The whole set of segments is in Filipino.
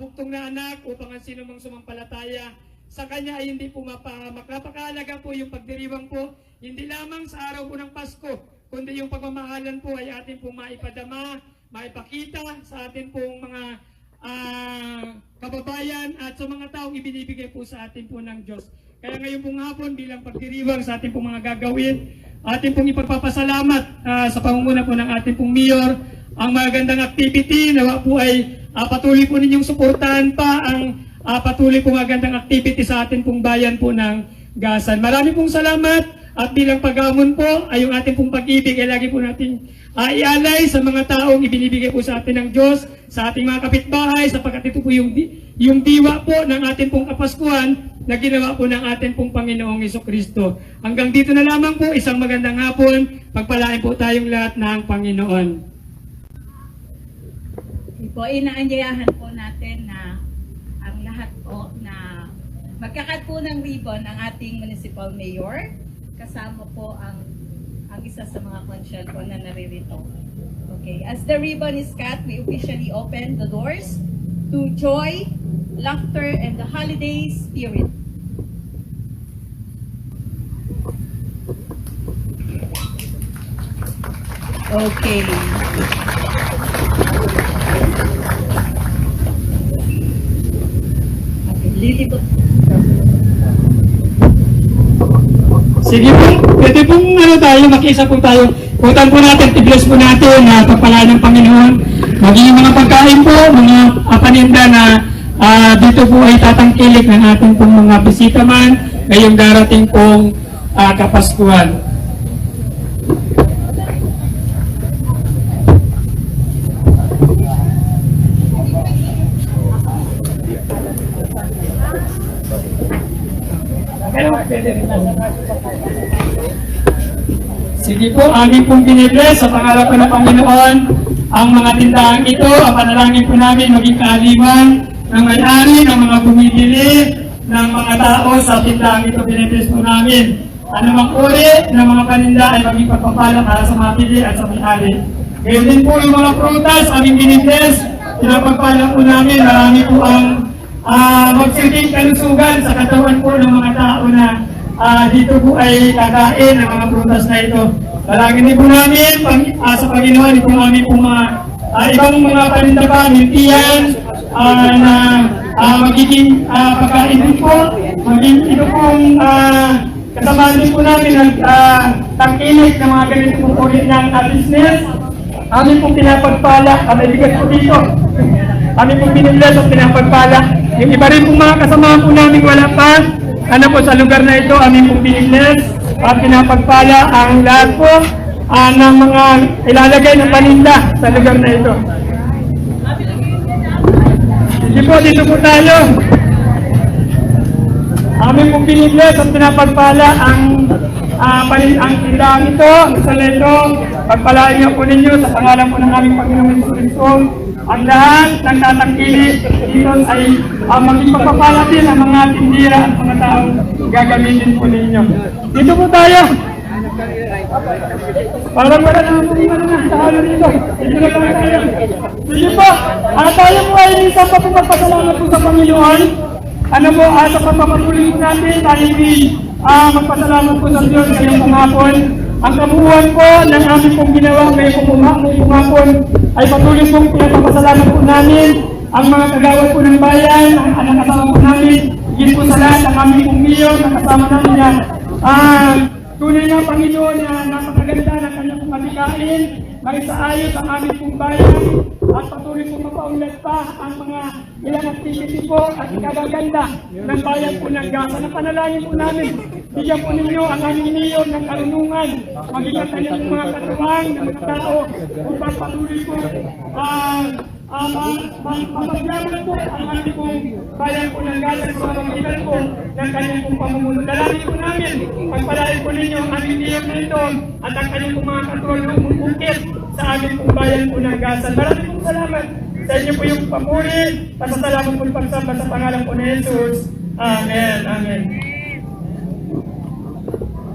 buktong na anak upang ang sino mang sumampalataya sa Kanya ay hindi po mapahamak. Po yung pagdiriwang po, hindi lamang sa araw po ng Pasko, kundi yung pagmamahalan po ay atin pong maipadama, maipakita sa atin pong mga ah, kababayan at sa mga taong ibinibigay po sa atin po ng Diyos. Kaya ngayon pong hapon bilang pagdiriwang sa ating pong mga gagawin, ating pong ipagpapasalamat ah, sa pangunguna po ng ating pong mayor, ang magandang activity, nawa po ay ah, patuloy po ninyong suportahan pa ang ah, patuloy pong magandang activity sa ating pong bayan po ng Gasan. Marami pong salamat at bilang paghamon po ay yung ating pong pag-ibig ay lagi po natin ah, ialay sa mga taong ibinibigay po sa atin ng Diyos, sa ating mga kapitbahay, sapagkat ito po yung, yung diwa po ng ating pong kapaskuhan na ginawa po ng ating pong Panginoong Iso Kristo. Hanggang dito na lamang po, isang magandang hapon, pagpalain po tayong lahat ng Panginoon. Po, inaanyayahan po natin na ang lahat po na magkakat po ng ribbon ang ating municipal mayor. Kasama po ang ang isa sa mga konsyal po na naririto. Okay, as the ribbon is cut, we officially open the doors to joy, laughter, and the holiday spirit. Okay. Lilipot. Sige po, pwede pong ano tayo, makiisa po tayo. Putan po natin, i-bless po natin na pagpalaan ng Panginoon. Maging mga pagkain po, mga uh, paninda na ah, dito po ay tatangkilik ng ating pong mga bisita man ngayong darating pong ah, Kapaskuhan. Sige po, aming pong binibless sa pangalan po ng Panginoon ang mga tindahan ito, ang panalangin po namin maging kaaliwan ng may-ari, ng mga bumibili, ng mga tao sa tindahan ito binibless po namin. Ano mang uri ng mga paninda ay maging pagpapala para sa mapili at sa may-ari. Ngayon din po yung mga prutas, aming binibless, pinapagpala po namin, marami po ang uh, magsilbing kalusugan sa katawan po ng mga tao na Ah, dito po ay kakain ng mga prutas na ito. Dalangin din po namin pang, ah, sa Panginoon itong aming pong mga ah, ibang mga paninda pa, mintiyan, ah, na ah, magiging ah, pagkain din po. Maging ito pong ah, kasama din po namin ang uh, tangkilik ng mga ganito pong uri ng ah, business. Amin pong pinapagpala, kami bigat po dito. Kami pong biniblas at pinapagpala. Yung iba rin pong mga kasama po namin wala pa. Ano po sa lugar na ito, aming pong biniblas at pinapagpala ang lahat po ah, ng mga ilalagay ng paninda sa lugar na ito. Sige po, dito po tayo. Aming pong biniblas at pinapagpala ang uh, panin ang tindahan ito, isa nito. Pagpalaan niyo po ninyo sa pangalan po ng aming Panginoon Kristo. Ang lahat ng tatangkili dito ay uh, maging pagpapala din ang mga tindira at mga taong gagamitin po ninyo. Dito po tayo. Parang wala na ano na sa ano dito. Dito na po tayo. Sige po, ah, tayo po ay isang pa po magpasalamat po sa Panginoon. Ano po, uh, sa pagpapatuloy po natin, tayo din ah, magpasalamat po sa Diyos ngayong pumapon. Ang kabuuan po ng aming pong ginawa ngayong pumapon ay patuloy pong pinapasalamat po namin ang mga kagawad po ng bayan, ang anak kasama po namin, higit po sa lahat ang aming pong mayor na kasama namin yan. Ah, tunay na Panginoon na napakaganda ng kanyang pong matikain, maisaayos ang aming pong bayan, at patuloy pong mapaunlad pa ang mga ilang activity po at ikagaganda ng bayan po ng Gaza. Napanalangin po namin, bigyan po ninyo ang aming mayor ng karunungan, maging ang kanyang mga katuwang ng mga tao upang patuloy po ah, uh, mapagyaman po ang aming pong bayan po ng Gaza sa pamamagitan po ng kanyang pong pamumuno. Dalangin po namin, pagpalain po ninyo ang aming mayor na ito at ang kanyang pong mga katulong bukit sa aming pong bayan po ng Gaza. Maraming pong salamat sa inyo po yung papuri, pasasalamat po pagsamba sa pangalan po ni Jesus. Amen. Amen.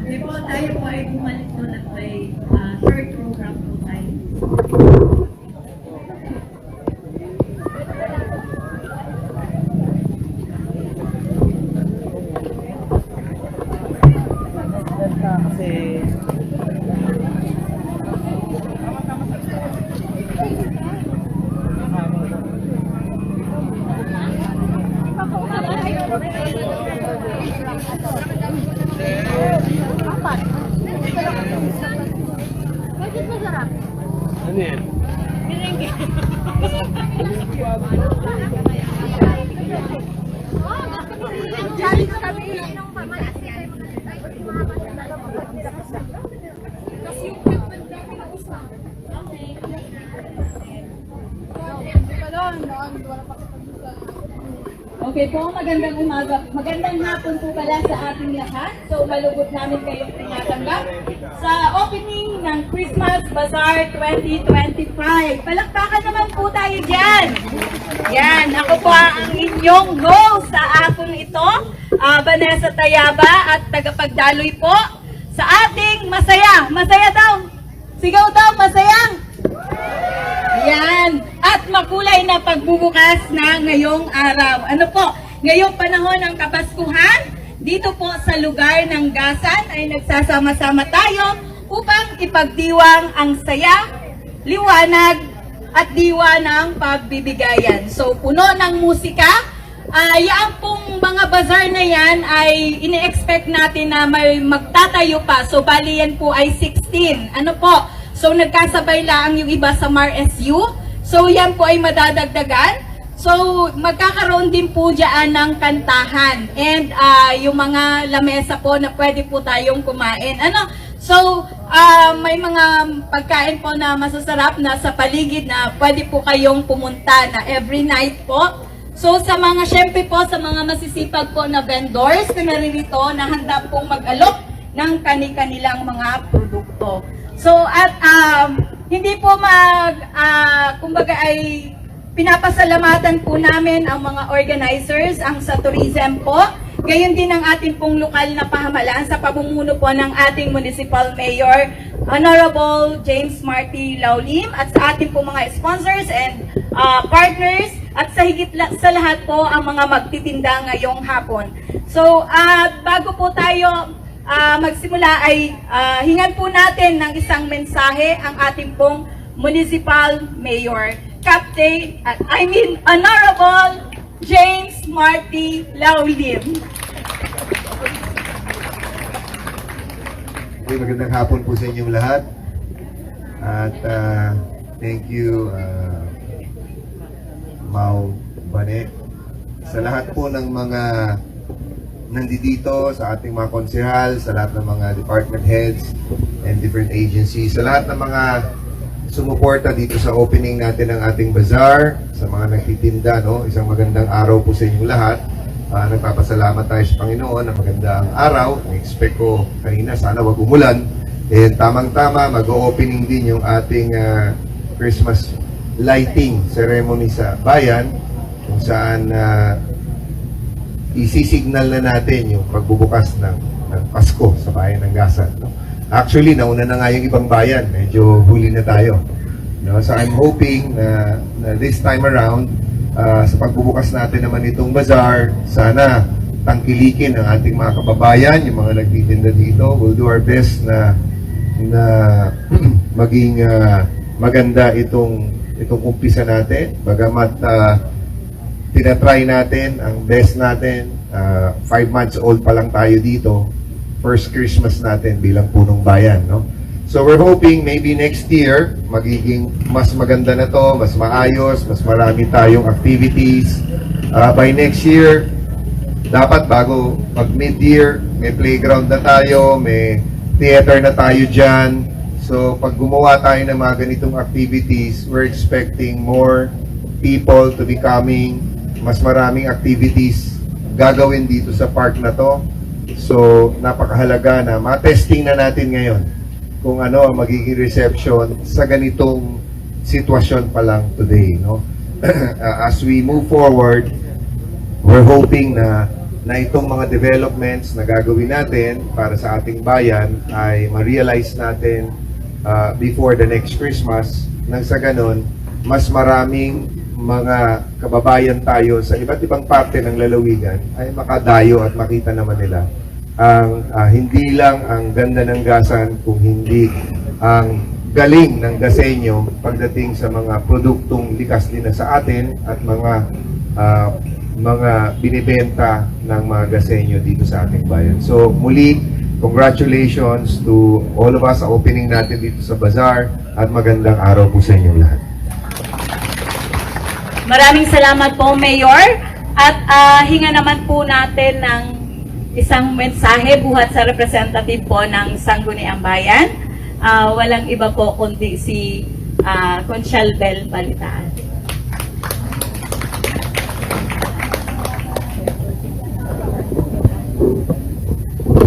Okay po, tayo po ay bumalik po at may ah, third program po tayo. Okay po, magandang umaga. Magandang hapon po pala sa ating lahat. So, malugod namin kayong tinatanggap sa opening ng Christmas Bazaar 2025. Palakpakan naman po tayo dyan. Yan, ako po ang inyong host sa akong ito, ah, Vanessa Tayaba at tagapagdaloy po sa ating masaya. Masaya daw. Sigaw daw, masaya. Yan. At makulay na pagbubukas na ngayong araw. Ano po? Ngayong panahon ng Kapaskuhan, dito po sa lugar ng Gasan ay nagsasama-sama tayo upang ipagdiwang ang saya, liwanag, at diwa ng pagbibigayan. So, puno ng musika. Ah, yan pong mga bazaar na yan ay ini-expect natin na may magtatayo pa. So, bali yan po ay 16. Ano po? So, nagkasabay lang yung iba sa MAR-SU. So, yan po ay madadagdagan. So, magkakaroon din po dyan ng kantahan. And ah, yung mga lamesa po na pwede po tayong kumain. Ano? So, ah, may mga pagkain po na masasarap na sa paligid na pwede po kayong pumunta na every night po. So sa mga, syempre po, sa mga masisipag po na vendors na naririto na handa pong mag-alok ng kani-kanilang mga produkto. So at um, hindi po mag, ah, kumbaga ay pinapasalamatan po namin ang mga organizers, ang sa tourism po. Gayon din ang ating pong lokal na pamahalaan sa pamumuno po ng ating municipal mayor, Honorable James Marty Laulim, at sa ating po mga sponsors and ah, partners, at sa higit la- sa lahat po ang mga magtitinda ngayong hapon. So, at bago po tayo ah, magsimula ay ah, hingan po natin ng isang mensahe ang ating pong municipal mayor, Captain, ah, I mean, Honorable James Marty Laulim. Okay, magandang hapon po sa inyong lahat. At ah, thank you, uh, Mau Bane. Sa lahat po ng mga nandito, sa ating mga konsehal, sa lahat ng mga department heads and different agencies, sa lahat ng mga sumuporta dito sa opening natin ng ating bazaar, sa mga nagtitinda, no? Isang magandang araw po sa inyong lahat. Ah, nagpapasalamat tayo sa Panginoon na magandang araw. Na-expect ko kanina, sana wag umulan. And tamang-tama, mag-opening din yung ating ah, Christmas lighting ceremony sa bayan kung saan ah, isisignal na natin yung pagbubukas ng, ng Pasko sa bayan ng Gasan. No? Actually, nauna na nga yung ibang bayan. Medyo huli na tayo. No? So I'm hoping na, na this time around, ah, sa pagbubukas natin naman itong bazaar, sana tangkilikin ang ating mga kababayan, yung mga nagtitinda dito. We'll do our best na na maging ah, maganda itong itong umpisa natin. Bagamat ah, tinatry natin ang best natin. Five months old pa lang tayo dito. First Christmas natin bilang punong bayan, no? So we're hoping maybe next year magiging mas maganda na to, mas maayos, mas marami tayong activities. Ah, by next year, dapat bago pag mid-year, may playground na tayo, may theater na tayo dyan. So, pag gumawa tayo ng mga ganitong activities, we're expecting more people to be coming, mas maraming activities gagawin dito sa park na to. So, napakahalaga na ma-testing na natin ngayon kung ano ang magiging reception sa ganitong sitwasyon pa lang today, no? As we move forward, we're hoping na na itong mga developments na gagawin natin para sa ating bayan ay ma-realize natin uh, before the next Christmas nang sa ganon, mas maraming mga kababayan tayo sa iba't ibang parte ng lalawigan ay makadayo at makita naman nila ang ah, hindi lang ang ganda ng gasan kung hindi ang galing ng gasenyo pagdating sa mga produktong likas din na sa atin at mga ah, mga binibenta ng mga gasenyo dito sa ating bayan. So muli, congratulations to all of us sa opening natin dito sa bazaar at magandang araw po sa inyong lahat. Maraming salamat po, Mayor. At ah, hinga naman po natin ng isang mensahe buhat sa representative po ng Sangguniang Bayan. Ah, walang iba po kundi si uh, Conchal Bel Balitaan.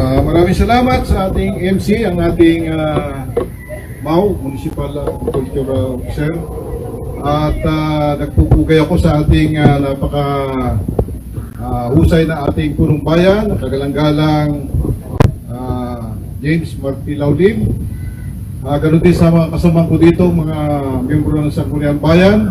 Ah, maraming salamat sa ating MC, ang ating uh, MAU, Municipal Cultural Officer. At uh, nagpupugay ako sa ating ah, napaka ah, husay na ating punong bayan, kagalang-galang ah, James Marty Laulim. Uh, ganun din sa mga kasama ko dito, mga miyembro ng Sangguniang Bayan.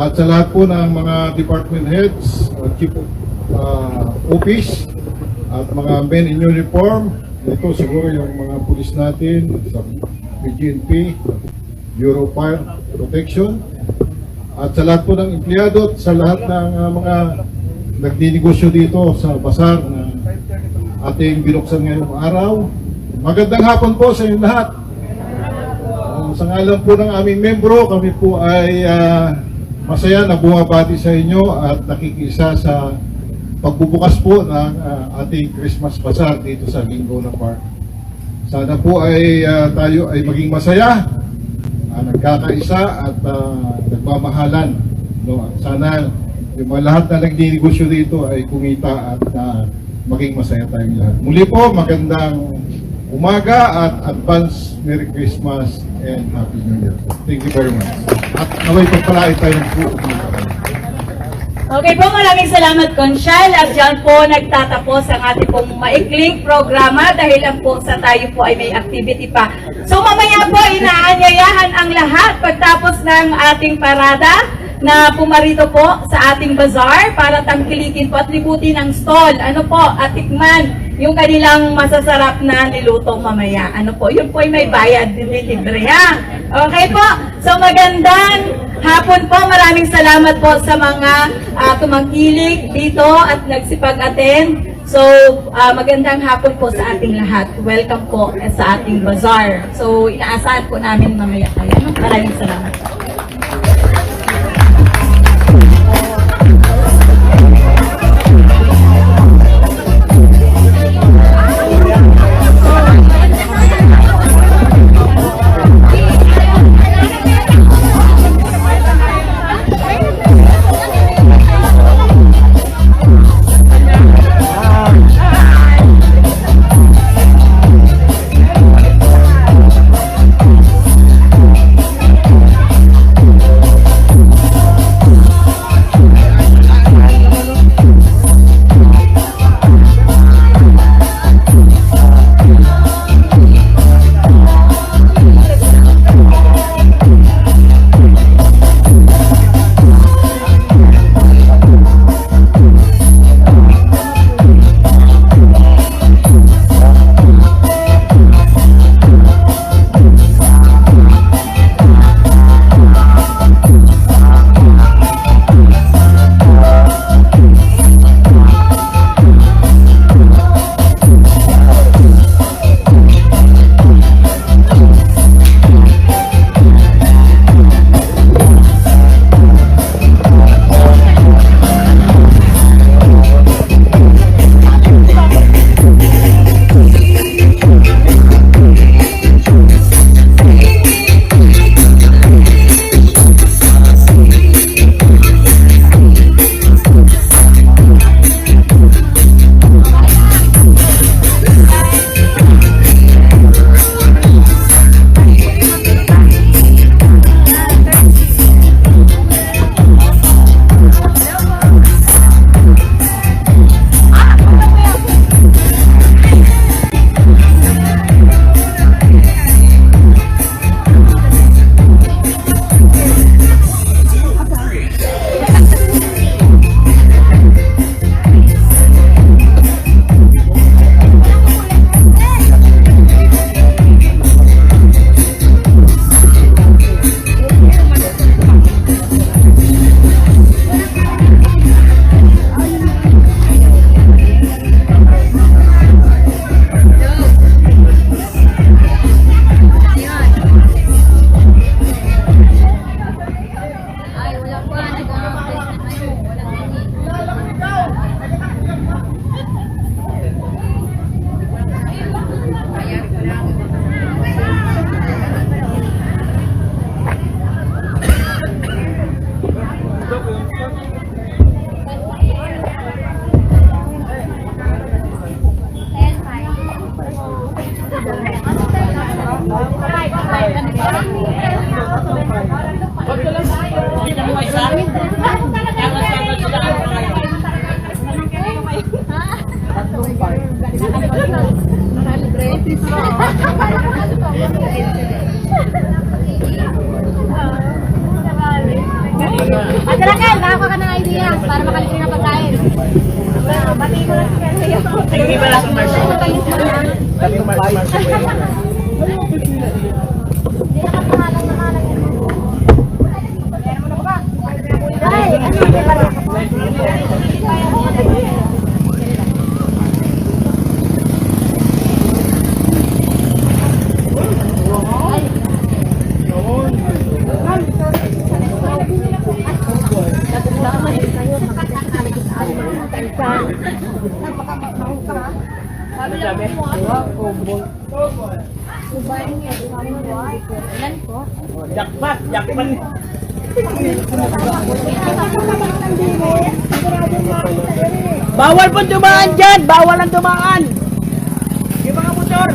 At sa lahat po ng mga department heads, uh, chief of uh, office, at mga men in uniform, ito siguro yung mga pulis natin sa PGNP, Fire Protection, at sa lahat po ng empleyado at sa lahat ng uh, mga nagdinegosyo dito sa basar na ating binuksan ngayong araw. Magandang hapon po sa inyo lahat. Uh, sa ngalan po ng aming membro, kami po ay ah, masaya na bumabati sa inyo at nakikisa sa pagbubukas po ng ah, ating Christmas Bazaar dito sa Linggo na Park. Sana po ay ah, tayo ay maging masaya, ah, nagkakaisa at ah, nagmamahalan. No? Sana yung mga lahat na nagdinegosyo dito ay kumita at ah, maging masaya tayong lahat. Muli po, magandang umaga at advance Merry Christmas and Happy New Year. Thank you very much. At naway pagpalain tayo ng po. Okay po, maraming salamat Conchal at dyan po nagtatapos ang ating pong maikling programa dahil lang po sa tayo po ay may activity pa. So mamaya po inaanyayahan ang lahat pagtapos ng ating parada na pumarito po sa ating bazaar para tangkilikin po at libutin ang stall. Ano po, at tikman yung kanilang masasarap na niluto mamaya. Ano po, yun po ay may bayad, hindi libre ha. Okay po, so magandang hapon po. Maraming salamat po sa mga uh, tumangkilik dito at nagsipag-attend. So, ah, magandang hapon po sa ating lahat. Welcome po sa ating bazaar. So, inaasahan po namin mamaya kayo. Maraming salamat. para nakapangalan Jakpat, jakpat. Bawal po dumaan dyan! Bawal ang dumaan! Yung mga motor!